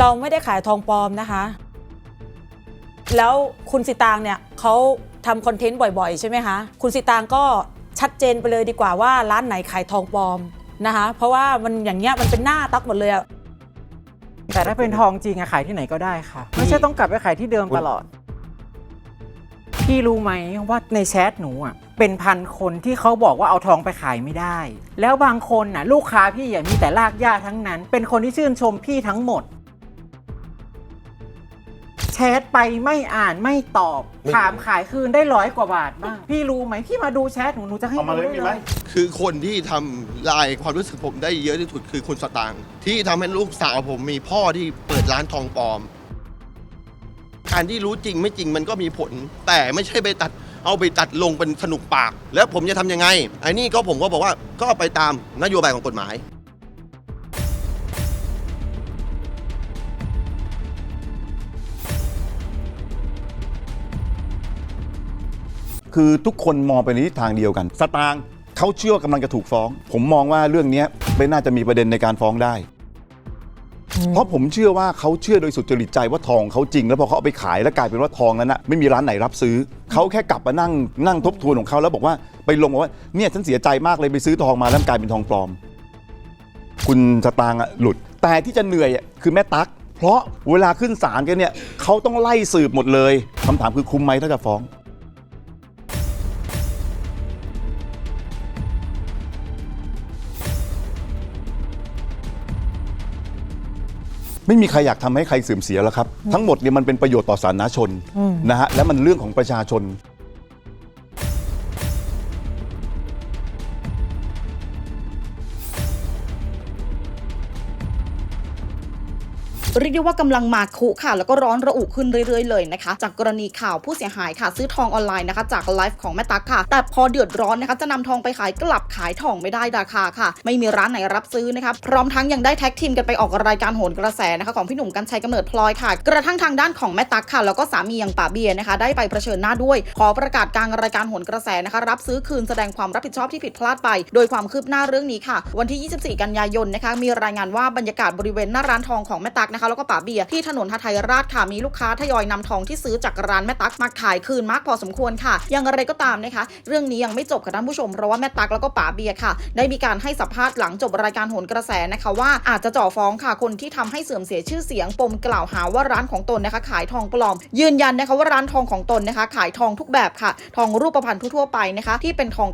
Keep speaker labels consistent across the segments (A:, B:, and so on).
A: เราไม่ได้ขายทองปลอมนะคะ แล้วคุณสิตางเนี่ยเขาทำคอนเทนต์บ่อยๆ ใช่ไหมคะ คุณสิตางก็ชัดเจนไปเลยดีกว่าว่าร้านไหนขายทองปลอมนะคะ เพราะว่ามันอย่างเงี้ยมันเป็นหน้าตักหมดเลยอะ
B: แต่ถ้าเป็นทองจริงอะขายที่ไหนก็ได้ค่ะ ไม่ใช่ต้องกลับไปขายที่เดิมตลอด พี่รู้ไหมว่าในแชทหนูอะเป็นพันคนที่เขาบอกว่าเอาทองไปขายไม่ได้ แล้วบางคนน่ะ ลูกค้าพี่อะมีแต่ลากย่าทั้งนั้น เป็นคนที่ชื่นชมพี่ทั้งหมด แชทไปไม่อ่านไม่ตอบ
C: ไม่
B: ถามขายคืนได้ร้อยกว่าบาทบ้างพี่รู้ไหมพี่มาดูแชทหนูหนูจะให้
D: เอามา
B: ดู
D: เลย
B: ได้
D: มี
B: เล
D: ไหม
B: ย
C: คือคนที่ทำลายความรู้สึกผมได้เยอะที่สุดคือคุณสตางค์ที่ทำให้ลูกสาวผมมีพ่อที่เปิดร้านทองปลอม การที่รู้จริงไม่จริงมันก็มีผล แต่ไม่ใช่ไปตัด เอาไปตัดลงเป็นสนุกปาก แล้วผมจะทำยังไงไอ้นี่ก็ผมก็บอกว่าก็ไปตามนโยบายของกฎหมาย
D: คือทุกคนมองไปในทิศทางเดียวกัน สตางค์เขาเชื่อว่ากำลังจะถูกฟ้อง ผมมองว่าเรื่องเนี้ยไม่น่าจะมีประเด็นในการฟ้องได้ เพราะผมเชื่อว่าเขาเชื่อโดยสุจริตใจว่าทองเขาจริง แล้วพอเขาเอาไปขายแล้วกลายเป็นว่าทองนั้นนะไม่มีร้านไหนรับซื้อ เขาแค่กลับมานั่งนั่งทบทวนของเขาแล้วบอกว่าไปลงบอกว่าเนี่ยฉันเสียใจมากเลยไปซื้อทองมาแล้วมันกลายเป็นทองปลอม คุณสตางค์อะหลุด แต่ที่จะเหนื่อยอะคือแม่ตั๊กเพราะเวลาขึ้นศาลกันเนี่ยเขาต้องไล่สืบหมดเลยคำถามคือคุ้มไหมถ้าจะฟ้อง ไม่มีใครอยากทำให้ใครเสื่อมเสียแล้วครับ ทั้งหมดเนี่ยมันเป็นประโยชน์ต่อสาธารณชนนะฮะและมันเรื่องของประชาชน
E: เรียกได้ว่ากำลังมาคุค่ะ แล้วก็ร้อนระอุขึ้นเรื่อยๆ เลยนะคะ จากกรณีข่าวผู้เสียหายค่ะ ซื้อทองออนไลน์นะคะ จากไลฟ์ของแม่ตั๊กค่ะ แต่พอเดือดร้อนนะคะจะนำทองไปขายกลับขายทองไม่ได้ราคาค่ะ ไม่มีร้านไหนรับซื้อนะคะพร้อมทั้งยังได้แท็กทีมกันไปออกรายการโหนกระแสนะคะของพี่หนุ่มกัญชัยกำเนิดพลอยค่ะ กระทั่งทางด้านของแม่ตั๊กค่ะ แล้วก็สามีอย่างป่าเบียร์นะคะ ได้ไปเผชิญหน้าด้วย ขอประกาศกลางรายการโหนกระแสนะคะ รับซื้อคืนแสดงความรับผิดชอบที่ผิดพลาดไป โดยความคืบหน้าเรื่องนี้ค่ะ วันที่ 24 กันยายนนะคะ มีรายงานว่าบรรยากาศบริเวณหน้าร้านทองของแม่ตั๊กนะคะแล้วก็ป่าเบียร์ที่ถนนหทัยราชค่ะมีลูกค้าทยอยนำทองที่ซื้อจากร้านแม่ตั๊กมาขายคืนมากพอสมควรค่ะ อย่างไรก็ตามนะคะ เรื่องนี้ยังไม่จบค่ะท่านผู้ชมเพราะว่าแม่ตั๊กแล้วก็ป่าเบียร์ค่ะ ได้มีการให้สัมภาษณ์หลังจบรายการโหนกระแสนะคะว่าอาจจะจ่อฟ้องค่ะคนที่ทำให้เสื่อมเสียชื่อเสียงปมกล่าวหาว่าร้านของตนนะคะ ขายทองปลอม ยืนยันนะคะว่าร้านทองของตนนะคะ ขายทองทุกแบบค่ะ ทองรูปพรรณทั่วไปนะคะ ที่เป็นทอง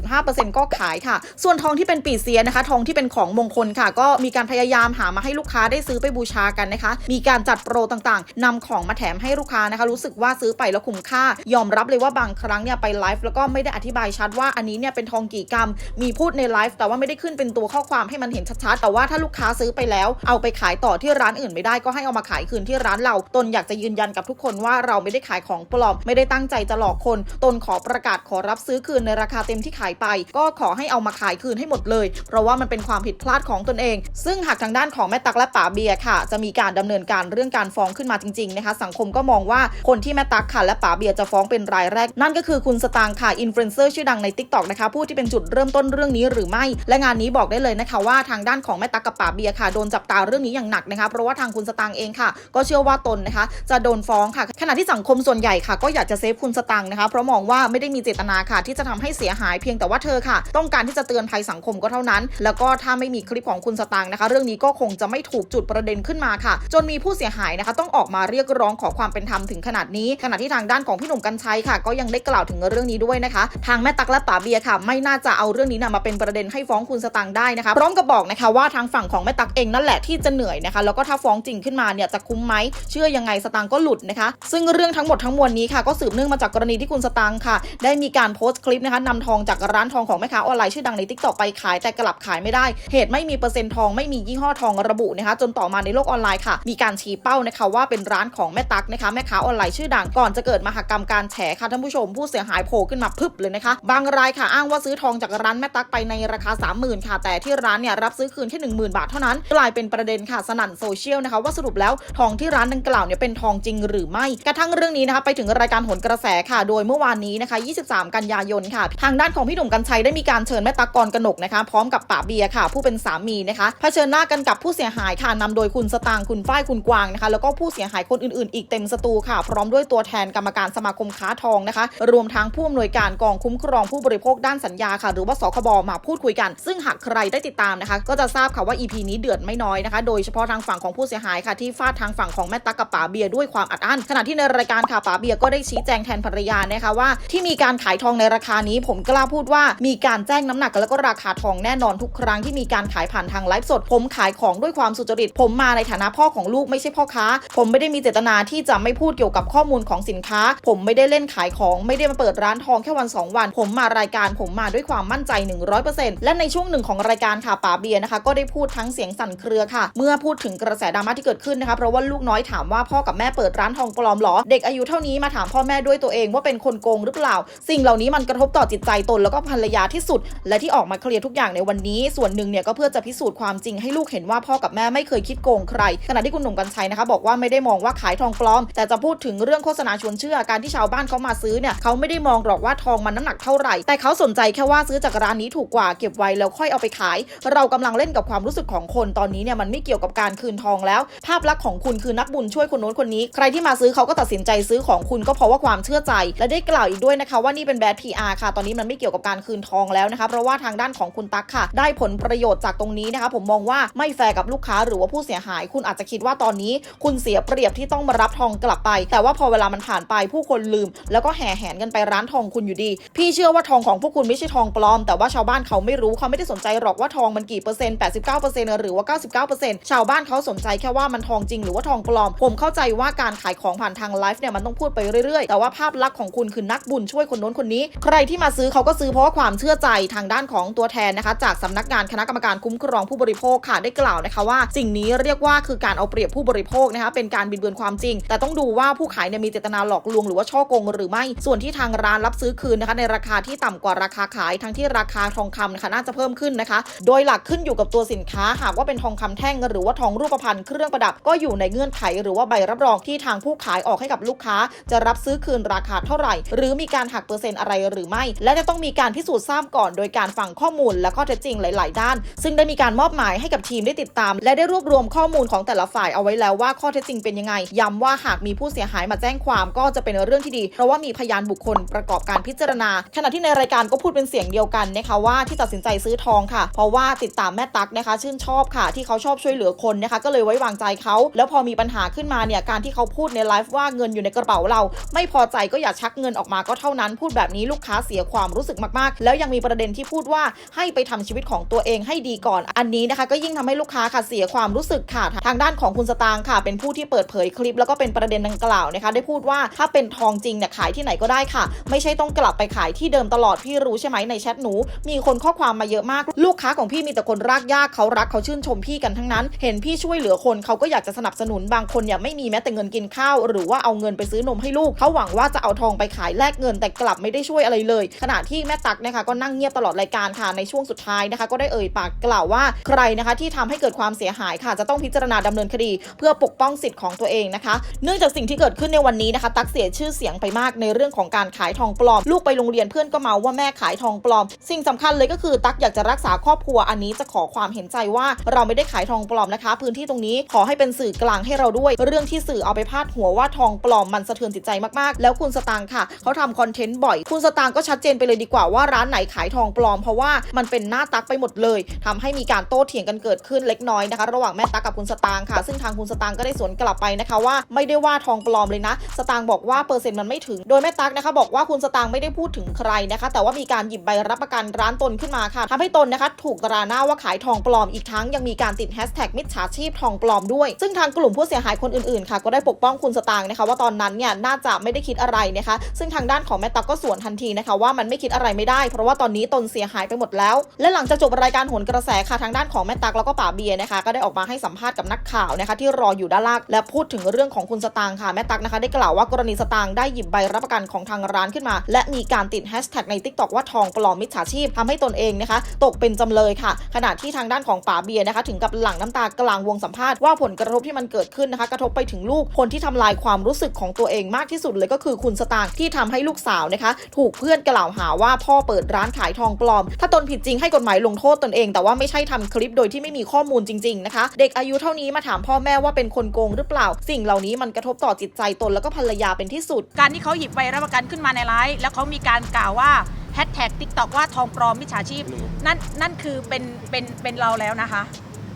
E: 96.5%ก็ขายค่ะ ส่วนทองที่เป็นปีเซียนะคะ ทองที่เป็นของมงคลค่ะ ก็มีการพยายามหามาให้ลูกค้าได้ซื้อไปบูชากันนะคะ มีการจัดโปรต่างๆนำของมาแถมให้ลูกค้านะคะ รู้สึกว่าซื้อไปแล้วคุ้มค่า ยอมรับเลยว่าบางครั้งเนี่ยไปไลฟ์แล้วก็ไม่ได้อธิบายชัดว่าอันนี้เนี่ยเป็นทองกี่กรัม มีพูดในไลฟ์แต่ว่าไม่ได้ขึ้นเป็นตัวข้อความให้มันเห็นชัดๆ แต่ว่าถ้าลูกค้าซื้อไปแล้ว เอาไปขายต่อที่ร้านอื่นไม่ได้ก็ให้เอามาขายคืนที่ร้านเรา ตนอยากจะยืนยันกับทุกคนว่าเราไม่ได้ขายของปลอม ไม่ได้ตั้งใจจะหลอกคน ตนขอประกาศขอรับซื้อคืนในราคาเต็มที่ขายไป ก็ขอให้เอามาขายคืนให้หมดเลย เพราะว่ามันเป็นความผิดพลาดของตนเอง ซึ่งหากทางด้านของแม่ตักและป๋าเบียร์ค่ะ จะมีการดำเนินการเรื่องการฟ้องขึ้นมาจริงๆนะคะสังคมก็มองว่าคนที่แม่ตักค่ะและป๋าเบียร์จะฟ้องเป็นรายแรก นั่นก็คือคุณสตางค์ค่ะอินฟลูเอนเซอร์ชื่อดังใน t ิ k t o k นะคะผู้ที่เป็นจุดเริ่มต้นเรื่องนี้หรือไม่ และงานนี้บอกได้เลยนะคะว่าทางด้านของแม่ตักกับป๋าเบียร์ค่ะโดนจับตาเรื่องนี้อย่างหนักนะคะเพราะว่าทางคุณสตางค์เองค่ะ ก็เชื่อว่าตนนะคะ จะโดนฟ้องค่ะ ขณะที่สังคมส่วนใหญ่ค่ะ ก็อยากจะเซฟคุณสตังค์นะคะเพราะมองว่าไม่ได้มีเจตนาค่ะที่จะทำให้เสียหายเพียงแต่ว่าเธอค่ะ ต้องการที่จะเตือนภัยสังคมก็เท่านั้น แล้วก็ถ้าไม่มีคลิปของคุณสตังค์นะคะ เรื่องนี้ก็คงจะไม่ถูกจุดประเด็นขึ้นมาค่ะ จนมีผู้เสียหายนะคะ ต้องออกมาเรียกร้องขอความเป็นธรรมถึงขนาดนี้ ขณะที่ทางด้านของพี่หนุ่มกัญชัยค่ะ ก็ยังได้กล่าวถึงเรื่องนี้ด้วยนะคะ ทางแม่ตักและป๋าเบียค่ะ ไม่น่าจะเอาเรื่องนี้นะมาเป็นประเด็นให้ฟ้องคุณสตังค์ได้นะคะพร้อมกับบอกนะคะว่าทางฝั่งของแม่ตักเองนั่นแหละที่จะเหนื่อยนะคะแล้วก็ถ้าฟ้องจริงขึ้นมาเนี่ยจะคุ้มไหมเชื่อยังไงสตังค์ก็หลุดนะคะ ซึ่งเรื่องทั้งหมดทั้งมวลนี้ค่ะก็สืบเนื่องมาจากกรณีที่คุณสตังค์ค่ะ ได้มีการโพสต์คลิปนะคะนำทองจากร้านทองของแม่ค้าออนไลน์ชื่อดังในทิกตอกไปขายแต่กลับขายไม่ได้ เหตุไม่มีเปอร์เซ็นต์ทองไม่มียี่ห้อทองระบุนะคะจนต่อมาในโลกออนไลน์ค่ะ มีการชี้เป้านะคะว่าเป็นร้านของแม่ตักนะคะแม่ค้าออนไลน์ชื่อดังก่อนจะเกิดมหกรรมการแฉค่ะท่านผู้ชม ผู้เสียหายโผล่ขึ้นมาพึบเลยนะคะบางรายค่ะอ้างว่าซื้อทองจากร้านแม่ตักไปในราคา 30,000 ค่ะ แต่ที่ร้านเนี่ยรับซื้อคืนที่10,000 บาทเท่านั้นกลายเป็นประเด็นค่ะสนั่นโซเชียลนะคะว่าสรุปแล้วทองที่ร้านดังกล่าวเนี่ยเป็นทองจริงหรือไม่กระทั่งเรื่องนี้นะคะไปถึงรายการหนกระแสค่ะโดยเมื่อวานนี้นะคะ 23 กันยายนค่ะ ทางด้านของพี่หนุ่มกัญชัยได้มีการเชิญแม่ตักกรกนกนะคะ พร้อมกับป๋าเบียค่ะ ผู้เป็นสามีนะคะเผชิญหน้ากันกับผู้เสียหายค่ะนำโดยคุณสตางค์คุณฝ้ายคุณกวางนะคะ แล้วก็ผู้เสียหายคนอื่นๆ อีกเต็มสตูค่ะ พร้อมด้วยตัวแทนกรรมการสมาคมค้าทองนะคะ รวมทั้งผู้อำนวยการกองคุ้มครองผู้บริโภคด้านสัญญาค่ะ หรือว่าสคบมาพูดคุยกัน ซึ่งหากใครได้ติดตามนะคะ ก็จะทราบค่ะว่า EP นี้เดือดไม่น้อยนะคะ โดยเฉพาะทางฝั่งของผู้เสียหายค่ะที่ฟาดทางฝั่งของแม่ตั๊กกับป๋าเบียร์ด้วยความอัดอั้นขณะที่ในรายการค่ะป๋าเบียร์ก็ได้ชี้แจงแทนภรรยานะคะว่า ที่มีการขายทองในราคานี้ ผมกล้าพูดว่ามีการแจ้งน้ำหนักแล้วก็ราคาทองแน่นอนทุกครั้งที่มีการขายผ่านทางไลฟ์สดผมขายของด้วยความสุจริตผมมาในฐานะพ่อของลูกไม่ใช่พ่อค้า ผมไม่ได้มีเจตนาที่จะไม่พูดเกี่ยวกับข้อมูลของสินค้า ผมไม่ได้เล่นขายของไม่ได้มาเปิดร้านทองแค่วัน 2 วัน ผมมารายการผมมาด้วยความมั่นใจ 100%และในช่วงหนึ่งของรายการค่ะป๋าเบียนะคะ ก็ได้พูดทั้งเสียงสั่นเครือค่ะ เมื่อพูดถึงกระแสดราม่าที่เกิดขึ้นนะคะเพราะว่าลูกน้อยถามว่าพ่อกับแม่เปิดร้านทองปลอมหรอ เด็กอายุเท่านี้มาถามพ่อแม่ด้วยตัวเองว่าเป็นคนโกงหรือเปล่า สิ่งเหล่านี้มันกระทบต่อจิตใจตนแล้วก็ภรรยาที่สุด และที่ออกมาเคลียร์ทุกอย่างในวันนี้ ส่วนหนึ่งเนี่ยก็เพื่อจะพิสูจน์ความจริงให้ลูกเห็นว่าพ่อกับแม่ไม่เคยคิดโกงใครขณะที่คุณหนุ่มกัญชัยนะคะบอกว่าไม่ได้มองว่าขายทองปลอม แต่จะพูดถึงเรื่องโฆษณาชวนเชื่อการที่ชาวบ้านเขามาซื้อเนี่ยเขาไม่ได้มองหรอกว่าทองมันน้ำหนักเท่าไหร่ แต่เขาสนใจแค่ว่าซื้อจากร้านนี้ถูกกว่าเก็บไว้แล้วค่อยเอาไปขาย เรากำลังเล่นกับความรู้สึกของคนตอนนี้เนี่ยมันไม่เกี่ยวกับการคืนทองแล้ว ภาพลักษณ์ของคุณคือนักบุญช่วยคนโน้นคนนี้ ใครที่มาซื้อเขาก็ตัดสินใจซื้อของคุณก็เพราะว่าความเชื่อใจ และได้กล่าวอีกด้วยนะคะ ว่านี่เป็นแบรนด์ PR ค่ะ ตอนนี้มันไม่เกี่ยวกับการคืนทองแล้วนะคะเพราะว่าทางด้านของคุณตั๊กค่ะ ได้ผลประโยชน์จากตรงนี้นะคะผมมองว่าไม่แฟร์กับลูกค้าหรือว่าผู้เสียหายคุณอาจจะคิดว่าตอนนี้คุณเสียเปรียบที่ต้องมารับทองกลับไป แต่ว่าพอเวลามันผ่านไปผู้คนลืม แล้วก็แห่แหนกันไปร้านทองคุณอยู่ดี พี่เชื่อว่าทองของพวกคุณไม่ใช่ทองปลอม แต่ว่าชาวบ้านเขาไม่รู้เขาไม่ได้สนใจหรอกว่าทองมันกี่เปอร์เซ็นต์89%หรือว่า 99%ชาวบ้านเขาสนใจแค่ว่ามันทองจริงหรือว่าทองปลอม ผมเข้าใจว่าการขายของผ่านทางไลฟ์เนี่ยมันต้องพูดไปเรื่อยๆ แต่ว่าภาพลักษณ์ของคุณคือนักบุญช่วยคนโน้นคนนี้ ใครที่มาซื้อเขาก็ซื้อเพราะว่าความเชื่อใจทางด้านของตัวแทนนะคะ จากสำนักงานคณะกรรมการคุ้มครองผู้บริโภคค่ะได้กล่าวนะคะว่า สิ่งนี้เรียกว่าคือการเอาเปรียบผู้บริโภคนะคะเป็นการบิดเบือนความจริง แต่ต้องดูว่าผู้ขายเนี่ยมีเจตนาหลอกลวงหรือว่าช่อโกงหรือไม่ ส่วนที่ทางร้านรับซื้อคืนนะคะในราคาที่ต่ำกว่าราคาขายทั้งที่ราคาทองคำนะคะน่าจะเพิ่มขึ้นนะคะ โดยหลักขึ้นอยู่กับตัวสินค้า หากว่าเป็นทองคำแท่งหรือว่าทองรูปพรรณเครื่องประดับก็อยู่ในเงื่อนไข หรือว่าใบรับรองที่ทางผู้ขายออกให้กับลูกค้า จะรับซื้อคืนราคาเท่าไหร่ หรือมีการหักเปอร์เซ็นต์อะไรหรือไม่ และจะต้องมีการพิสูจน์ทราบก่อน โดยการฟังข้อมูลและข้อเท็จจริงหลาย ๆ ด้าน ซึ่งได้มีการมอบหมายให้กับทีมได้ติดตาม และได้รวบรวมข้อมูลของแต่ละฝ่ายเอาไว้แล้วว่าข้อเท็จจริงเป็นยังไง ย้ำว่าหากมีผู้เสียหายมาแจ้งความก็จะเป็นเรื่องที่ดี เพราะว่ามีพยานบุคคลประกอบการพิจารณา ขณะที่ในรายการก็พูดเป็นเสียงเดียวกันนะคะว่าที่ตัดสินใจซื้อทองค่ะ เพราะว่าติดตามแม่ตั๊กนะคะ ชื่นชอบค่ะ ที่เขาชอบช่วยเหลือคนนะคะ ก็เลยไว้วางใจเขา แล้วพอมีปัญหาขึ้นมาเนี่ยการที่เขาพูดในไลฟ์ว่าเงินอยู่ในกระเป๋าเรา ไม่พอใจก็อย่าชักเงินออกมาก็เท่านั้น พูดแบบนี้ลูกค้าเสียความรู้สึกมากๆ แล้วยังมีประเด็นที่พูดว่าให้ไปทำชีวิตของตัวเองให้ดีก่อน อันนี้นะคะ ก็ยิ่งทำให้ลูกค้าค่ะเสียความรู้สึกค่ะทางด้านของคุณสตางค์ค่ะ เป็นผู้ที่เปิดเผยคลิป แล้วก็เป็นประเด็นดังกล่าวนะคะ ได้พูดว่าถ้าเป็นทองจริงเนี่ยขายที่ไหนก็ได้ค่ะ ไม่ใช่ต้องกลับไปขายที่เดิมตลอดพี่รู้ใช่ไหมในแชทหนู มีคนข้อความมาเยอะมาก ลูกค้าของพี่มีแต่คนรากยากเขารักเขาชื่นชมพี่กันทั้งนั้น เห็นพี่ช่วยเหลือคนเขาก็อยากจะสนับสนุนบางคนเนี่ยไม่มีแม้แต่เงินกินข้าว หรือว่าเอาเงินไปซื้อนมให้ลูกเขาหวังว่าจะเอาทองไปขายแลกเงิน แต่กลับไม่ได้ช่วยอะไรเลย ขณะที่แม่ตักนะคะก็นั่งเงียบตลอดรายการค่ะในช่วงสุดท้ายนะคะ ก็ได้เอ่ยปากกล่าวว่าใครนะคะที่ทำให้เกิดความเสียหายค่ะจะต้องพิจารณาดำเนินคดี เพื่อปกป้องสิทธิ์ของตัวเองนะคะ เนื่องจากสิ่งที่เกิดขึ้นในวันนี้นะคะ ตักเสียชื่อเสียงไปมากในเรื่องของการขายทองปลอม ลูกไปโรงเรียนเพื่อนก็เมาว่าแม่ขายทองปลอม สิ่งสำคัญเลยก็คือตักอยากจะรักษาครอบครัวอันนี้จะขอความเห็นใจว่าเราไม่ได้ขายทองปลอมนะคะ พื้นที่ตรงนี้ขอให้เป็นสื่อกลางให้เราด้วย เรื่องที่สื่อเอาไปพาดหัวว่าทองปลอมมันสะเทือนจิตใจมากๆ แล้วคุณสตางค์ค่ะเขาทำคอนเทนต์บ่อย คุณสตางค์ก็ชัดเจนไปเลยดีกว่าว่าร้านไหนขายทองปลอมเพราะว่ามันเป็นหน้าตักไปหมดเลยทำให้มีการโต้เถียงกันเกิดขึ้นเล็กน้อยนะคะ ระหว่างแม่ตักกับคุณสตางค์ค่ะ ซึ่งทางคุณสตางค์ก็ได้สวนกลับไปนะคะว่าไม่ได้ว่าทองปลอมเลยนะ สตางค์บอกว่าเปอร์เซ็นต์มันไม่ถึง โดยแม่ตั๊กนะคะบอกว่าคุณสตางค์ไม่ได้พูดถึงใครนะคะ แต่ว่ามีการหยิบใบรับประกันร้านตนขึ้นมาค่ะทำให้ตนนะคะถูกตราหน้าว่าขายทองปลอมอีกทั้งยังมีการติดแฮชแท็กมิจฉาชีพทองปลอมด้วย ซึ่งทางกลุ่มผู้เสียหายคนอื่นๆค่ะ ก็ได้ปกป้องคุณสตางค์นะคะ ว่าตอนนั้นเนี่ยน่าจะไม่ได้คิดอะไรนะคะ ซึ่งทางด้านของแม่ตั๊กก็สวนทันทีนะคะ ว่ามันไม่คิดอะไรไม่ได้ เพราะว่าตอนนี้ตนเสียหายไปหมดแล้ว และหลังจากจบรายการโหนกระแสค่ะทางด้านของแม่ตักแล้วก็ป่าเบียร์นะคะก็ได้ออกมาให้สัมภาษณ์กับนักข่าวนะคะที่รออยู่ด้านล่างและพูดถึงเรื่องของคุณสตางค์ค่ะแม่ตักนะคะ ได้กล่าวว่ากรณีสตางค์ได้หยิบใบรับประกันของทางร้านขึ้นมา และมีการติดแฮชแท็กใน t ิ k t o k ว่าทองปลอมมิจฉาชีพทำให้ตนเองนะคะ ตกเป็นจำเลยค่ะ ขณะที่ทางด้านของป๋าเบียร์นะคะ ถึงกับหลั่งน้ำตากลางวงสัมภาษณ์ว่าผลกระทบที่มันเกิดขึ้นนะคะ กระทบไปถึงลูกคนที่ทำลายความรู้สึกของตัวเองมากที่สุดเลยก็คือคุณสตางค์ที่ทำให้ลูกสาวนะคะ ถูกเพื่อนกล่าวหาว่าพ่อเปิดร้านขายทองปลอม ถ้าตนผิดจริงให้กฎหมายลงโทษตนเอง แต่ว่าไม่ใช่ทำคลิปโดยที่ไม่มีข้อมูลจริงๆนะคะ เด็กอายุเท่าท่านี้มาถามพ่อแม่ว่าเป็นคนโกงหรือเปล่า สิ่งเหล่านี้มันกระทบต่อจิตใจตนแล้วก็ภรรยาเป็นที่สุด
A: การที่เขาหยิบใบรับประกันขึ้นมาในไลฟ์แล้วเขามีการกล่าวว่าแฮชแท็กทิกตอกว่าทองปลอมมิจฉาชีพ นั่นนั่นคือเป็นเป็นเป็นเราแล้วนะคะ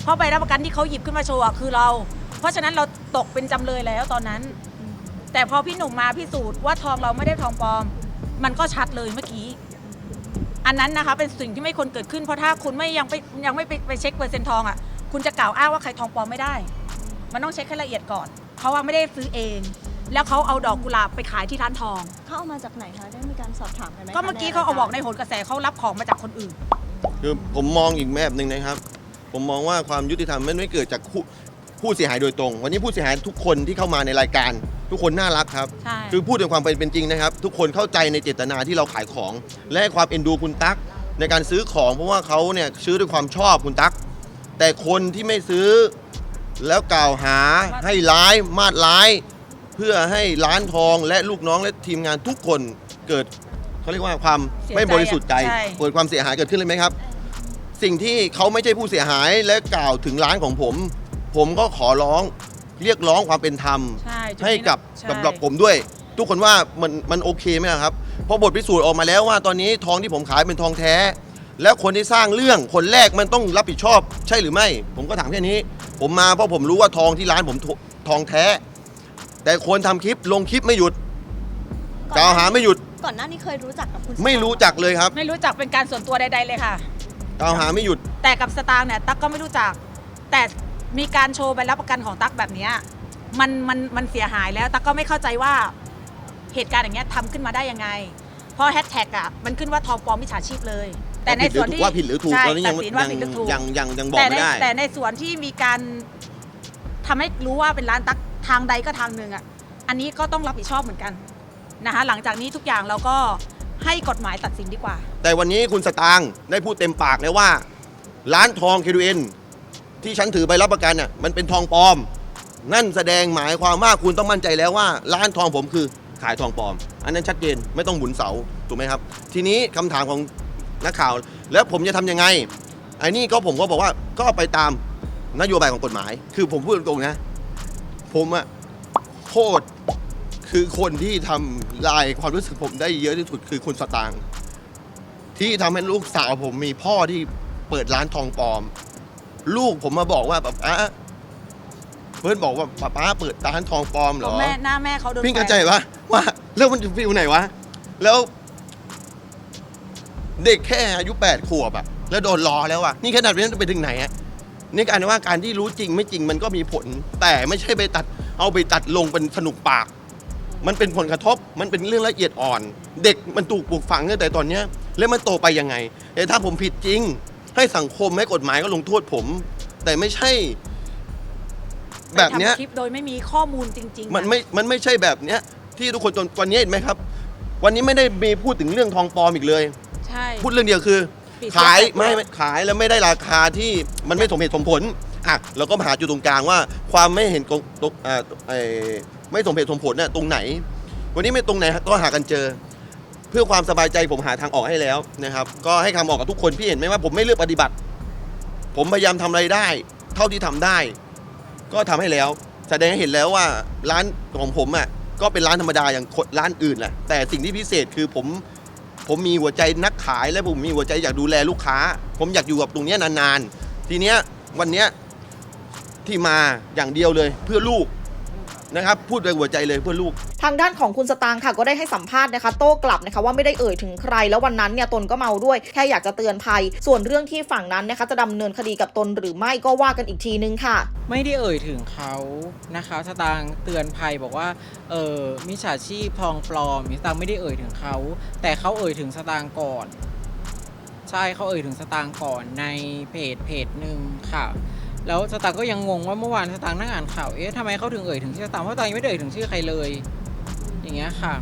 A: เพราะใบรับประกันที่เขาหยิบขึ้นมาโชว์อะคือเรา เพราะฉะนั้นเราตกเป็นจำเลยแล้วตอนนั้น แต่พอพี่หนุ่มมาพิสูจน์ว่าทองเราไม่ได้ทองปลอม มันก็ชัดเลยเมื่อกี้อันนั้นนะคะเป็นสิ่งที่ไม่ควรเกิดขึ้นเพราะถ้าคุณไม่ยังไปยังไม่ไปไปเช็คเปอร์เซ็นต์ทองอะ คุณจะกล่าวอ้างว่าใครทองปลอมไม่ได้ มันต้องเช็คให้ละเอียดก่อนเพราะว่าไม่ได้ซื้อเอง แล้วเขาเอาดอกกุหลาบไปขายที่ร้านทอง
F: เขาเอามาจากไหนคะได้มีการสอบถามกันไหม
A: ก็เมื่อกี้เขาเอาบอกในโหนกระแสเขารับของมาจากคนอื่น
C: คือผมมองอีกแบบหนึ่งนะครับ ผมมองว่าความยุติธรรมมันไม่เกิดจากผู้ผู้เสียหายโดยตรง วันนี้ผู้เสียหายทุกคนที่เข้ามาในรายการ ทุกคนน่ารักครับ
A: ใช่
C: คือพูดถึงความเป็นจริงนะครับ ทุกคนเข้าใจในเจตนาที่เราขายของ และให้ความเอ็นดูคุณตั๊กในการซื้อของเพราะว่าเขาเนี่ยซื้อด้วยความชอบคุณตั๊ก แต่คนที่ไม่ซื้อ แล้วกล่าวหาให้ร้ายมาดร้าย เพื่อให้ร้านทองและลูกน้องและทีมงานทุกคนเกิดเขาเรียกว่าความ
A: เสียใจ
C: ไม่บริสุทธิ์ใจ
A: ใช่
C: เกิดความเสียหายเกิดขึ้นเลยไหมครับ สิ่งที่เขาไม่ใช่ผู้เสียหายและกล่าวถึงร้านของผม ผมก็ขอร้องเรียกร้องความเป็นธรรม
A: ใช่จุดนี้
C: ให้กับ
A: ใช่
C: สำหรับผมด้วย ทุกคนว่ามันมันโอเคไหมครับเพราะบทพิสูจน์ออกมาแล้วว่าตอนนี้ทองที่ผมขายเป็นทองแท้ แล้วคนที่สร้างเรื่องคนแรกมันต้องรับผิดชอบ ใช่หรือไม่ ผมก็ถามแค่นี้ ผมมาเพราะผมรู้ว่าทองที่ร้านผมททองแท้ แต่คนทำคลิปลงคลิปไม่หยุดกล่าวหาไม่หยุด
F: ก่อนหน้านี้เคยรู้จักกับคุณ
C: ไม่รู้จักเลยครับ
A: ไม่รู้จักเป็นการส่วนตัวใด ๆ เลยค่ะ
C: กล่าวหาไม่หยุด
A: แต่กับสตางค์เนี่ยตั๊กก็ไม่รู้จัก แต่มีการโชว์ใบรับประกันของตั๊กแบบเนี้ยมันมันมันเสียหายแล้วตั๊กก็ไม่เข้าใจว่าเหตุการณ์อย่างเงี้ยทำขึ้นมาได้ยังไง เพราะแฮชแท็กอะมันขึ้นว่าทองปลอมมิจฉาชีพเลย แต่ในส่วนที่
C: ว่าผิดหรือถูก
A: ใช่
C: ตอนนี้ยัง
A: ตัดสินว่าผิดหรือถูก
C: ยังยังยังบอก
A: แต่
C: ไม่
A: ใน
C: ได้
A: แต่ในส่วนที่มีการทำให้รู้ว่าเป็นร้านตั๊กทางใดก็ทางหนึ่งอะ อันนี้ก็ต้องรับผิดชอบเหมือนกันนะคะหลังจากนี้ทุกอย่างเราก็ให้กฎหมายตัดสินดีกว่า
C: แต่วันนี้คุณสตางค์ได้พูดเต็มปากเลยว่า ร้านทองเคดูเอ็นที่ฉันถือใบรับประกันน่ะมันเป็นทองปลอม นั่นแสดงหมายความว่าคุณต้องมั่นใจแล้วว่า ร้านทองผมคือขายทองปลอม อันนั้นชัดเจนไม่ต้องหมุนเสาถูกไหมครับ ทีนี้คำถามของ นักข่าว แล้วผมจะทำยังไงไอ้นี่ก็ผมก็บอกว่าก็ไปตามนโยบายของกฎหมาย คือผมพูดตรงๆนะ ผมอะโคตรคือคนที่ทำลายความรู้สึกผมได้เยอะที่สุดคือคุณสตางค์ที่ทำให้ลูกสาวผมมีพ่อที่เปิดร้านทองปลอม ลูกผมมาบอกว่าป๊าป๊าเพื่อนบอกว่าป๊าป๊าเปิดร้านทองปลอมเหรอ
A: แม่หน้าแม่เขาโดน
C: พี่เข้า
A: แขวน
C: ใจปะว่าเรื่องมันจะฟิวไหนวะ แล้ว เด็กแค่อายุแปดขวบอะแล้วโดนล้อแล้วอะนี่ขนาดนี้ไปถึงไหนอะนี่การว่าการที่รู้จริงไม่จริงมันก็มีผล แต่ไม่ใช่ไปตัด เอาไปตัดลงเป็นสนุกปาก มันเป็นผลกระทบมันเป็นเรื่องละเอียดอ่อน เด็กมันถูกปลูกฝังตั้งแต่ตอนเนี้ยแล้วมันโตไปยังไงแต่ถ้าผมผิดจริง ให้สังคมให้กฎหมายก็ลงโทษผม แต่ไม่ใช่แบบเนี้ย
A: ไปทำคลิปโดยไม่มีข้อมูลจริง ๆ
C: มันไม่ มันไม่ใช่แบบเนี้ยที่ทุกคนตอนวันนี้เห็นไหมครับ วันนี้ไม่ได้มีพูดถึงเรื่องทองปลอมอีกเลย
A: ใช่
C: พูดเรื่องเดียวคือ
A: ปิด
C: ขาย
A: เสีย
C: ไม่
A: แต่
C: ไม่ขายแล้วไม่ได้ราคาที่มันไม่สมเหตุสมผลอะเราก็มาหาจุดตรงกลางว่าความไม่เห็นตรงตรงอ่าเอ่อไม่สมเหตุสมผลน่ะตรงไหน วันนี้ไม่ตรงไหนก็หากันเจอ เพื่อความสบายใจผมหาทางออกให้แล้วนะครับ ก็ให้คำออกกับทุกคนพี่เห็นไหมว่าผมไม่เลือกปฏิบัติ ผมพยายามทำอะไรได้ เท่าที่ทำได้ ก็ทำให้แล้ว แสดงให้เห็นแล้วว่าร้านของผมอะก็เป็นร้านธรรมดาอย่างคนร้านอื่นแหละแต่สิ่งที่พิเศษคือผม ผมมีหัวใจนักขายและผมมีหัวใจอยากดูแลลูกค้า ผมอยากอยู่กับตรงนี้นานๆ ทีเนี้ยวันเนี้ยที่มาอย่างเดียวเลยเพื่อลูก นะครับพูดด้วยหัวใจเลยเพื่อลูก
E: ทางด้านของคุณสตางค์ค่ะก็ได้ให้สัมภาษณ์นะคะ โต้กลับนะคะว่าไม่ได้เอ่ยถึงใคร แล้ววันนั้นเนี่ยตนก็เมาด้วยแค่อยากจะเตือนภัย ส่วนเรื่องที่ฝั่งนั้นนะคะจะดำเนินคดีกับตนหรือไม่ก็ว่ากันอีกทีนึงค่ะ
B: ไม่ได้เอ่ยถึงเขานะคะสตางค์เตือนภัยบอกว่าเออมิจฉาชีพทองปลอมสตางค์ไม่ได้เอ่ยถึงเขา แต่เขาเอ่ยถึงสตางค์ก่อน ใช่เขาเอ่ยถึงสตางค์ก่อนในเพจเพจหนึ่งค่ะ แล้วสตางค์ก็ยังงงว่าเมื่อวานสตางค์นั่งอ่านข่าว เอ๊ะทำไมเขาถึงเอ่ยถึงชื่อสตางค์เพราะสตางค์ยังไม่ได้เอ่ยถึงชื่อใครเลย อย่างเงี้ยค่ะ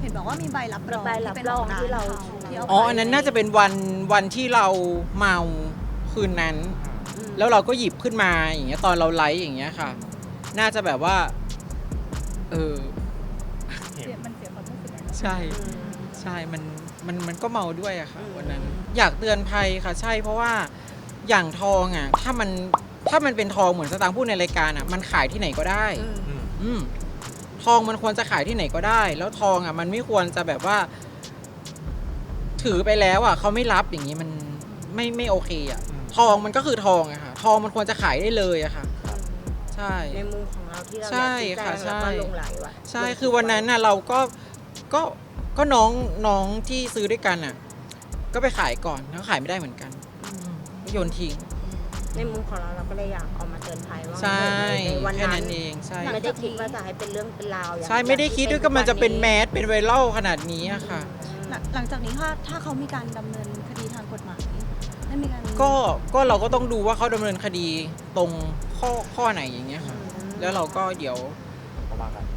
F: เห็นบอกว่ามีใบรับรอง
G: ใบรับรองที่เรา
F: ที่เอาไป
B: อ๋อ อันนั้นน่าจะเป็นวันวันที่เราเมาคืนนั้น แล้วเราก็หยิบขึ้นมาอย่างเงี้ยตอนเราไลฟ์อย่างเงี้ยค่ะ น่าจะแบบว่า เออ
F: เสียมันเสียความรู้สึก
B: ใช่ใช่มันมันมันก็เมาด้วยอะค่ะวันนั้น อยากเตือนภัยค่ะ ใช่เพราะว่าอย่างทองอะถ้ามัน ถ้ามันเป็นทองเหมือนสตางค์พูดในรายการอะมันขายที่ไหนก็ได้อืมทองมันควรจะขายที่ไหนก็ได้ แล้วทองอะ มันไม่ควรจะแบบว่า ถือไปแล้วอะเขาไม่รับอย่างนี้มันไม่ไม่โอเคอะทองมันก็คือทองอะค่ะ ทองมันควรจะขายได้เลยอะค่ะ ใช่
G: ในมุมของเราที่เรา
B: ใช่
G: อยาก
B: ค่ะ
G: ชี้แจงแล้วก็
B: ใช่
G: ลงไหลว่ะ
B: ใช่ คือวันนั้นน่ะเราก็ก็ก็น้องน้องที่ซื้อด้วยกันอะ ก็ไปขายก่อนแล้วขายไม่ได้เหมือนกัน อืมก็โยนทิ้ง
G: ในมุมของเราเราก็เลยอยากเอามาเตือนภัยว่า
B: ใช่
G: ในวัน
B: แค่
G: นั้น
B: นั้นเองใช่
G: ไม่ได้คิดว่าจะให้เป็นเรื่องเป็นราวอย่าง
B: ใช่ไม่ได้คิดด้วยก็มันจะเป็นแม
G: ส
B: สเป็นไวรัลขนาดนี้อะค่ะ
F: หลังหลังจากนี้ถ้าถ้าเขามีการดำเนินคดีทางกฎหมายได้มีการ
B: ก็ก็เราก็ต้องดูว่าเขาดำเนินคดีตรงข้อข้อไหนอย่างเงี้ยค่ะ แล้วเราก็เดี๋ยว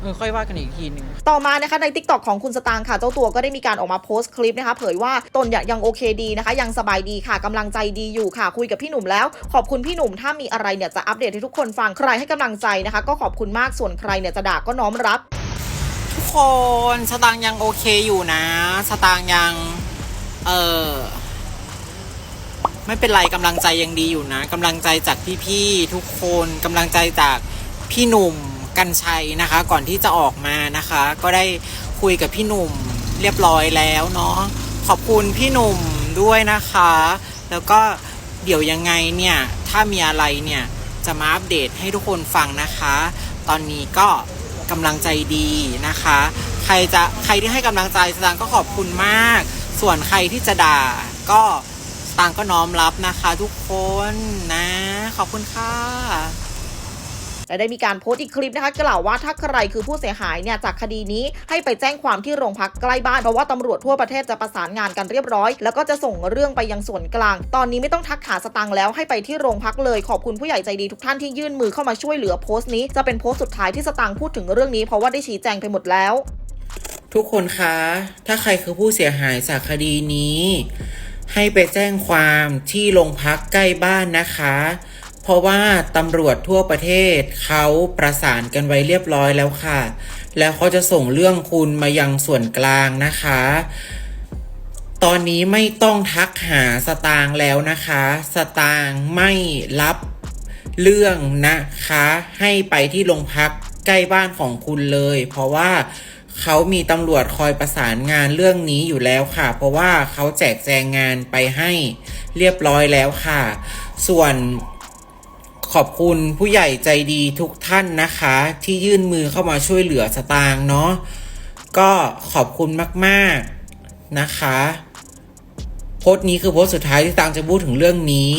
B: เออค่อยว่ากันอีกทีหนึ่ง
E: ต่อมานะคะใน t ิ k t o k ของคุณสตางค์ค่ะ เจ้าตัวก็ได้มีการออกมาโพสต์คลิปนะคะ เผยว่าตนเนี่ยยังโอเคดีนะคะ ยังสบายดีค่ะกำลังใจดีอยู่ค่ะ คุยกับพี่หนุ่มแล้ว ขอบคุณพี่หนุ่มถ้ามีอะไรเนี่ยจะอัปเดตให้ทุกคนฟังใครให้กำลังใจนะคะ ก็ขอบคุณมากส่วนใครเนี่ยจะด่าก็น้อมรับ
B: ทุกคนสตางค์ยังโอเคอยู่นะ สตางค์ยังเออไม่เป็นไรกำลังใจยังดีอยู่นะกำลังใจจากพี่ๆทุกคนกำลังใจจากพี่หนุ่ม กัญชัยนะคะ ก่อนที่จะออกมานะคะ ก็ได้คุยกับพี่หนุ่มเรียบร้อยแล้วเนาะขอบคุณพี่หนุ่มด้วยนะคะ แล้วก็เดี๋ยวยังไงเนี่ย ถ้ามีอะไรเนี่ยจะมาอัปเดตให้ทุกคนฟังนะคะ ตอนนี้ก็กำลังใจดีนะคะ ใครจะใครที่ให้กำลังใจสตางก็ขอบคุณมาก ส่วนใครที่จะด่าก็สตางก็น้อมรับนะคะ ทุกคนนะ ขอบคุณค่ะ
E: และได้มีการโพสต์อีกคลิปนะคะกล่าวว่าถ้าใครคือผู้เสียหายเนี่ยจากคดีนี้ให้ไปแจ้งความที่โรงพักใกล้บ้านเพราะว่าตำรวจทั่วประเทศจะประสานงานกันเรียบร้อย แล้วก็จะส่งเรื่องไปยังส่วนกลาง ตอนนี้ไม่ต้องทักหาสตังแล้วให้ไปที่โรงพักเลยขอบคุณผู้ใหญ่ใจดีทุกท่านที่ยื่นมือเข้ามาช่วยเหลือโพสต์นี้จะเป็นโพสต์สุดท้ายที่สตังพูดถึงเรื่องนี้เพราะว่าได้ชี้แจงไปหมดแล้ว
B: ทุกคนคะ ถ้าใครคือผู้เสียหายจากคดีนี้ ให้ไปแจ้งความที่โรงพักใกล้บ้านนะคะ ราะว่าตำรวจทั่วประเทศเขาประสานกันไว้เรียบร้อยแล้วค่ะ แล้วเขาจะส่งเรื่องคุณมายังส่วนกลางนะคะ ตอนนี้ไม่ต้องทักหาสตางแล้วนะคะ สตางไม่รับเรื่องนะคะ ให้ไปที่โรงพักใกล้บ้านของคุณเลย เพราะว่าเขามีตำรวจคอยประสานงานเรื่องนี้อยู่แล้วค่ะ เพราะว่าเขาแจกแจงงานไปให้เรียบร้อยแล้วค่ะ ส่วน ขอบคุณผู้ใหญ่ใจดีทุกท่านนะคะ ที่ยื่นมือเข้ามาช่วยเหลือสตางค์เนาะก็ขอบคุณมากๆนะคะ โพสต์นี้คือโพสต์สุดท้ายที่สตางจะพูดถึงเรื่องนี้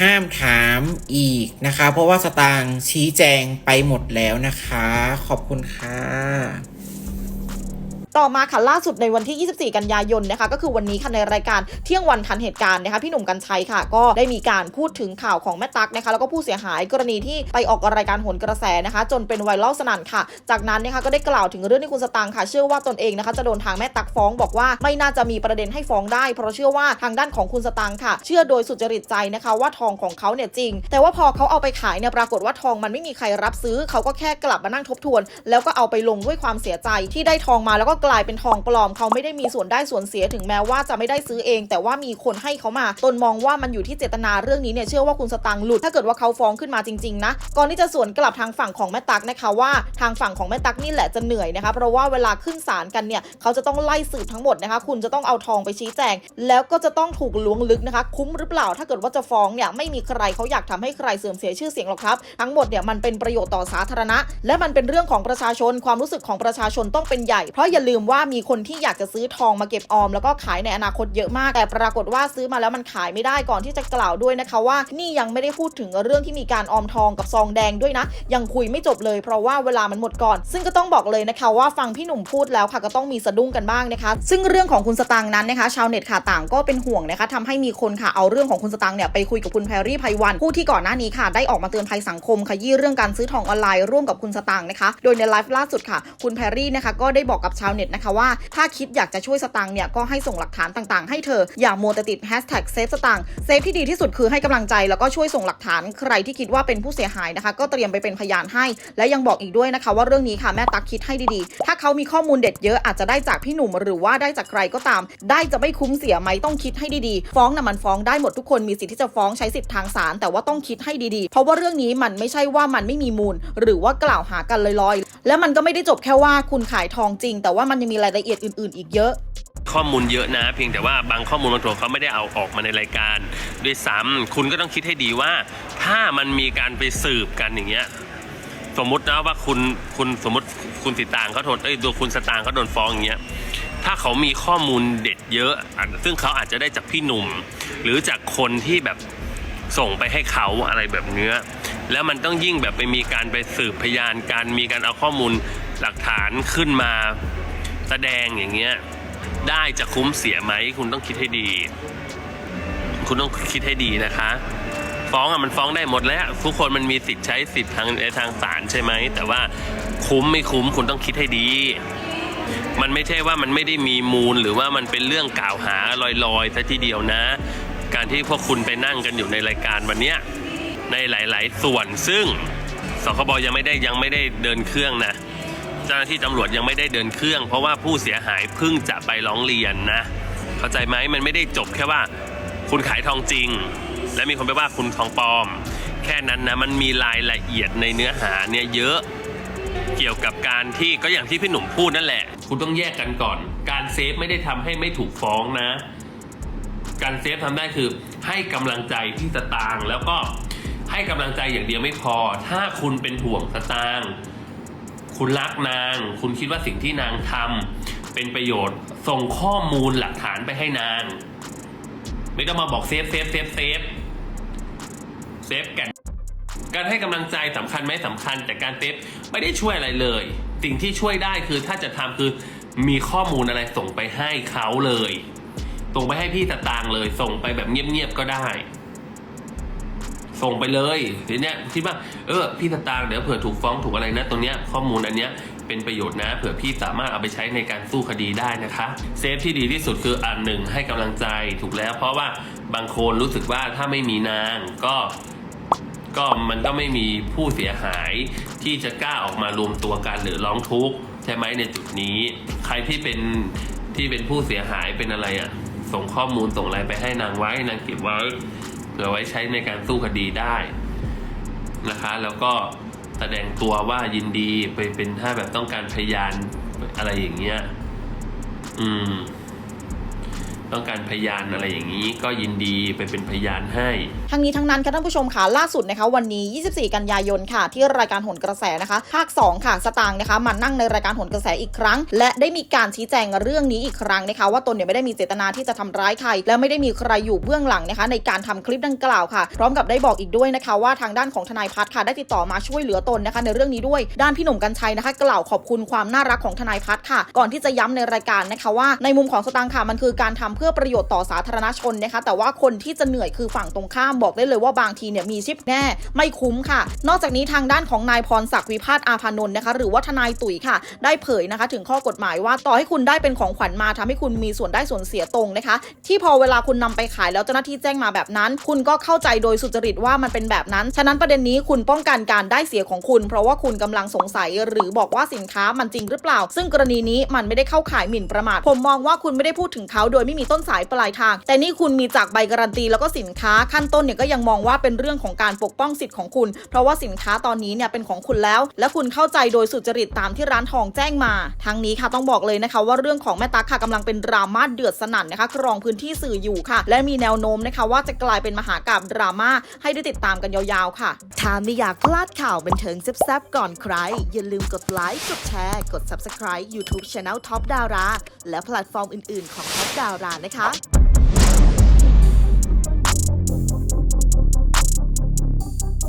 B: ห้ามถามอีกนะคะ เพราะว่าสตางค์ชี้แจงไปหมดแล้วนะคะ ขอบคุณค่ะ
E: ต่อมาค่ะล่าสุดในวันที่ 24 กันยายนนะคะก็คือวันนี้ค่ะในรายการเที่ยงวันทันเหตุการณ์นะคะพี่หนุ่มกัญชัยค่ะ ก็ได้มีการพูดถึงข่าวของแม่ตั๊กนะคะแล้วก็ผู้เสียหายกรณีที่ไปออกรายการโหนกระแสนะคะ จนเป็นไวรัลสนั่นค่ะ จากนั้นนะคะก็ได้กล่าวถึงเรื่องที่คุณสตางค์ค่ะเชื่อว่าตนเองนะคะจะโดนทางแม่ตั๊กฟ้องบอกว่าไม่น่าจะมีประเด็นให้ฟ้องได้ เพราะเชื่อว่าทางด้านของคุณสตางค์ค่ะ เชื่อโดยสุจริตใจนะคะว่าทองของเขาเนี่ยจริง แต่ว่าพอเขาเอาไปขายเนี่ยปรากฏว่าทองมันไม่มีใครรับซื้อ เขาก็แค่กลับมานั่งทบทวน แล้วก็เอาไปลงด้วยความเสียใจที่ได้ทองมาแล้วก็กลายเป็นทองปลอมเขาไม่ได้มีส่วนได้ส่วนเสียถึงแม้ว่าจะไม่ได้ซื้อเอง แต่ว่ามีคนให้เขามาตนมองว่ามันอยู่ที่เจตนาเรื่องนี้เนี่ยเชื่อว่าคุณสตังค์หลุด ถ้าเกิดว่าเขาฟ้องขึ้นมาจริงๆนะก่อนที่จะสวนกลับทางฝั่งของแม่ตักนะคะว่าทางฝั่งของแม่ตักนี่แหละจะเหนื่อยนะคะเพราะว่าเวลาขึ้นศาลกันเนี่ยเขาจะต้องไล่สืบทั้งหมดนะคะ คุณจะต้องเอาทองไปชี้แจง แล้วก็จะต้องถูกล้วงลึกนะคะ คุ้มหรือเปล่า ถ้าเกิดว่าจะฟ้องเนี่ยไม่มีใครเขาอยากทำให้ใครเสื่อมเสียชื่อเสียงหรอกครับ ทั้งหมดเนี่ยมันเป็นประโยชน์ต่อสาธารณะ และมันเป็นเรื่องของประชาชนความรู้สึกของประชาชนต้องเป็นใหญ่เพราะอย่าลืมว่ามีคนที่อยากจะซื้อทองมาเก็บออม แล้วก็ขายในอนาคตเยอะมาก แต่ปรากฏว่าซื้อมาแล้วมันขายไม่ได้ก่อนที่จะกล่าวด้วยนะคะว่านี่ยังไม่ได้พูดถึงเรื่องที่มีการออมทองกับซองแดงด้วยนะ ยังคุยไม่จบเลยเพราะว่าเวลามันหมดก่อน ซึ่งก็ต้องบอกเลยนะคะว่าฟังพี่หนุ่มพูดแล้วค่ะก็ต้องมีสะดุ้งกันบ้างนะคะ ซึ่งเรื่องของคุณสตางค์นั้นนะคะชาวเน็ตค่ะต่างก็เป็นห่วงนะคะทำให้มีคนค่ะเอาเรื่องของคุณสตางค์เนี่ยไปคุยกับคุณแพรรี่ไพวันผู้ที่ก่อนหน้านี้ค่ะได้ออกมาเตือนภัยสังคมขยี้เรื่องการซื้อทองออนไลน์ร่วมกับคุณสตางค์นะคะ โดยในไลฟ์ล่าสุดค่ะ คุณแพรรี่นะคะก็ได้บอกกับชาวเน็ตน็ตนะคะว่าถ้าคิดอยากจะช่วยสตางค์เนี่ยก็ให้ส่งหลักฐานต่างๆ ให้เธออย่าโมวแต่ติดแฮชแท็กเซฟสตางค์เซฟที่ดีที่สุดคือให้กำลังใจแล้วก็ช่วยส่งหลักฐานใครที่คิดว่าเป็นผู้เสียหายนะคะ ก็เตรียมไปเป็นพยานให้ และยังบอกอีกด้วยนะคะ ว่าเรื่องนี้ค่ะแม่ตักคิดให้ดีๆ ถ้าเขามีข้อมูลเด็ดเยอะอาจจะได้จากพี่หนุ่มหรือว่าได้จากใครก็ตาม ได้จะไม่คุ้มเสียไหมต้องคิดให้ดีๆ ฟ้องน่ะมันฟ้องได้หมดทุกคนมีสิทธิ์ที่จะฟ้องใช้สิทธิ์ทางศาลแต่ว่าต้องคิดให้ดีๆ เพราะว่าเรื่องนี้มันไม่ใช่ว่ามันไม่มีมูล หรือว่ากล่าวหากันลอยๆ และมันก็ไม่ได้จบแค่ว่าคุณขายทองจริง แต่ว่ามันยังมีรายละเอียดอื่น ๆ อีกเยอะ
H: ข้อมูลเยอะนะ เพียงแต่ว่าบางข้อมูลบางตัวเขาไม่ได้เอาออกมาในรายการ ด้วยซ้ำคุณก็ต้องคิดให้ดีว่า ถ้ามันมีการไปสืบกันอย่างเงี้ยสมมตินะว่าคุณคุณสมมติคุณสิตางเขาโดนเอ้ยตัวคุณสตางเขาโดนฟ้องอย่างเงี้ยถ้าเขามีข้อมูลเด็ดเยอะ ซึ่งเขาอาจจะได้จากพี่หนุ่ม หรือจากคนที่แบบส่งไปให้เขาอะไรแบบเนี้ยแล้วมันต้องยิ่งแบบไปมีการไปสืบพยานกันมีการเอาข้อมูลหลักฐานขึ้นมา แสดงอย่างเงี้ยได้จะคุ้มเสียไหมคุณต้องคิดให้ดี คุณต้องคิดให้ดีนะคะ ฟ้องอะมันฟ้องได้หมดแล้วทุกคนมันมีสิทธิ์ใช้สิทธิ์ทางในทางศาลใช่ไหมแต่ว่าคุ้มไม่คุ้มคุณต้องคิดให้ดี มันไม่ใช่ว่ามันไม่ได้มีมูลหรือว่ามันเป็นเรื่องกล่าวหาลอยๆซะทีเดียวนะ การที่พวกคุณไปนั่งกันอยู่ในรายการวันเนี้ยในหลาย ๆ ส่วนซึ่งสคบยังไม่ได้ยังไม่ได้เดินเครื่องนะ จ้าหน้าที่ตำรวจยังไม่ได้เดินเครื่อง เพราะว่าผู้เสียหายเพิ่งจะไปร้องเรียนนะ เข้าใจไหมมันไม่ได้จบแค่ว่า คุณขายทองจริง และมีคนไปว่าคุณทองปลอม แค่นั้นนะมันมีรายละเอียดในเนื้อหาเนี่ยเยอะเกี่ยวกับการที่ก็อย่างที่พี่หนุ่มพูดนั่นแหละ คุณต้องแยกกันก่อน การเซฟไม่ได้ทำให้ไม่ถูกฟ้องนะ การเซฟทำได้คือให้กำลังใจที่สตางค์แล้วก็ให้กำลังใจอย่างเดียวไม่พอ ถ้าคุณเป็นห่วงสตางค์ คุณรักนาง คุณคิดว่าสิ่งที่นางทำเป็นประโยชน์ ส่งข้อมูลหลักฐานไปให้นาง ไม่ต้องมาบอกเซฟเซฟเซฟเซฟเซฟกันการให้กำลังใจสำคัญไหมสำคัญ แต่การเซฟไม่ได้ช่วยอะไรเลย สิ่งที่ช่วยได้คือถ้าจะทำคือมีข้อมูลอะไรส่งไปให้เขาเลย ส่งไปให้พี่ตะตางเลย ส่งไปแบบเงียบๆก็ได้ ส่งไปเลยทีเนี้ยคิดว่าเออพี่ตะตางค์เดี๋ยวเผื่อถูกฟ้องถูกอะไรนะตรงเนี้ยข้อมูลอันเนี้ยเป็นประโยชน์นะ เผื่อพี่สามารถเอาไปใช้ในการสู้คดีได้นะคะเซฟที่ดีที่สุดคืออันหนึ่งให้กำลังใจถูกแล้ว เพราะว่าบางคนรู้สึกว่าถ้าไม่มีนางก็ก็มันก็ไม่มีผู้เสียหายที่จะกล้าออกมารวมตัวกันหรือร้องทุกข์ใช่ไหมในจุดนี้ ใครที่เป็นที่เป็นผู้เสียหายเป็นอะไรอะ่ะ ส่งข้อมูลส่งอะไรไปให้นางไว้นางเก็บไว้ เผื่อไว้ใช้ในการสู้คดีได้นะคะ แล้วก็แสดงตัวว่ายินดีไปเป็นถ้าแบบต้องการพยานอะไรอย่างเงี้ย อืม ต้องการพยานอะไรอย่างนี้ ก็ยินดีไปเป็นพยานให้
E: ทั้งนี้ทั้งนั้นค่ะท่านผู้ชมค่ะล่าสุดนะคะวันนี้ 24 กันยายนค่ะ ที่รายการหนกระแสนะคะภาค 2 ค่ะ สตางค์นะคะมานั่งในรายการหนกระแสอีกครั้ง และได้มีการชี้แจงเรื่องนี้อีกครั้งนะคะ ว่าตนเนี่ยไม่ได้มีเจตนาที่จะทำร้ายใคร และไม่ได้มีใครอยู่เบื้องหลังนะคะ ในการทำคลิปดังกล่าวค่ะ พร้อมกับได้บอกอีกด้วยนะคะ ว่าทางด้านของทนายพัฒน์ค่ะได้ติดต่อมาช่วยเหลือตนนะคะ ในเรื่องนี้ด้วยด้านพี่หนุ่มกัญชัยนะคะ กล่าวขอบคุณความน่ารักของทนายพัฒน์ค่ะ ก่อนที่จะย้ำในรายการนะคะว่าในมุมของสตางค์ค่ะมันคือการทำเพื่อประโยชน์ต่อสาธารณชนนะคะ แต่ว่าคนที่จะเหนื่อยคือฝั่งตรงข้ามบอกได้เลยว่าบางทีเนี่ยมีชิปแน่ไม่คุ้มค่ะ นอกจากนี้ทางด้านของนายพรศักดิ์วิพาทอาภานนท์นะคะ หรือว่าทนายตุ๋ยค่ะ ได้เผยนะคะ ถึงข้อกฎหมายว่าต่อให้คุณได้เป็นของขวัญมาทำให้คุณมีส่วนได้ส่วนเสียตรงนะคะ ที่พอเวลาคุณนำไปขายแล้วเจ้าหน้าที่แจ้งมาแบบนั้น คุณก็เข้าใจโดยสุจริตว่ามันเป็นแบบนั้น ฉะนั้นประเด็นนี้คุณป้องกันการได้เสียของคุณ เพราะว่าคุณกำลังสงสัยหรือบอกว่าสินค้ามันจริงหรือเปล่า ซึ่งกรณีนี้มันไม่ได้เข้าข่ายหมิ่นประมาทผมมองว่าคุณไม่ได้พูดถึงเขาโดยไม่มีต้นสายปลายทาง แต่นี่คุณมีจากใบการันตีแล้วก็สินค้าขั้นต้นเนี่ยก็ยังมองว่าเป็นเรื่องของการปกป้องสิทธิ์ของคุณ เพราะว่าสินค้าตอนนี้เนี่ยเป็นของคุณแล้ว และคุณเข้าใจโดยสุจริตตามที่ร้านทองแจ้งมา ทั้งนี้ค่ะต้องบอกเลยนะคะ ว่าเรื่องของแม่ตั๊กค่ะกำลังเป็นดราม่าเดือดสนั่นนะคะครองพื้นที่สื่ออยู่ค่ะ และมีแนวโน้มนะคะว่าจะกลายเป็นมหากาบดราม่าให้ได้ติดตามกันยาวๆค่ะ
I: ถ้าไม่อยากพลาดข่าวบันเทิงแซ่บๆก่อนใคร อย่าลืมกดไลค์กดแชร์ กด Subscribe YouTube Channel Top Dara และแพลตฟอร์มอื่นๆของ Top Dara นะคะ